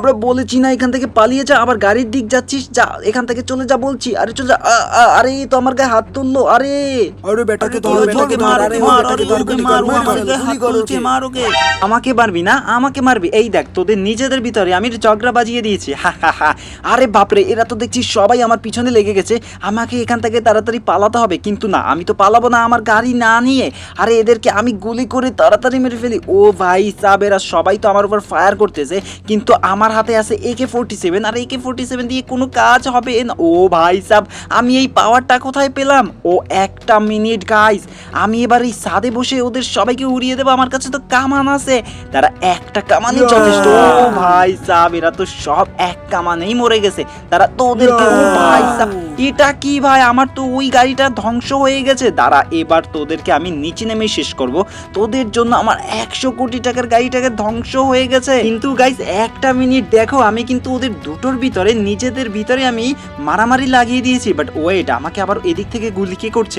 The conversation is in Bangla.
আমরা বলেছি না এখান থেকে পালিয়ে যা আবার গাড়ির দিক যাচ্ছিস যা এখান থেকে চলে যা বলছি। আরে চলে যা আরে তো আমার গায়ে হাত তুললো আরে। আরে বেটাকে আমার। আমাকে মারবি না? আমাকে মারবি? এই দেখ তোদের নিজেদের ভিতরে আমি ঝগড়া বাজিয়ে দিয়েছি। আরে বাপরে এরা তো দেখছি সবাই আমার পিছনে লেগে গেছে। আমাকে এখান থেকে তাড়াতাড়ি পালাতে হবে। কিন্তু না আমি তো পালাবো না আমার গাড়ি না নিয়ে। আরে এদেরকে আমি গুলি করে তাড়াতাড়ি মেরে ফেলি। ও ভাই সাব এরা সবাই তো আমার উপর ফায়ার করতেছে। কিন্তু আমার হাতে আছে একে ফোরটি সেভেন আর একে ফোরটি সেভেন দিয়ে কোনো কাজ হবে না। ও ভাই সাব আমি এই পাওয়ারটা কোথায় পেলাম? ও একটা মিনিট গাইস আমি এবার এই সাদে বসে ওদের সবাইকে উড়িয়ে দেবো আমার কাছে তো কামান আছে। তারা একটা কামানই যথেষ্ট। ও ভাই সাব এরা তো সব এক কামানেই মরে গেছে। তারা তো ওদেরকে ও ভাই সাব এটা কি ভাই? আমার তো ওই গাড়িটা ধ্বংস হয়ে গেছে। দাঁড়া এবার তোদেরকে আমি নিচে নেমে শেষ করব। তোদের জন্য আমার একশো কোটি টাকার গাড়িটাকে ধ্বংস হয়ে গেছে। কিন্তু গাইস একটা মিনিট দেখো, আমি কিন্তু ওদের দুটোর ভিতরে, নিজেদের ভিতরে আমি মারামারি লাগিয়ে দিয়েছি বাট ওয়েট আমাকে আবার এদিক থেকে গুলি কে করছে?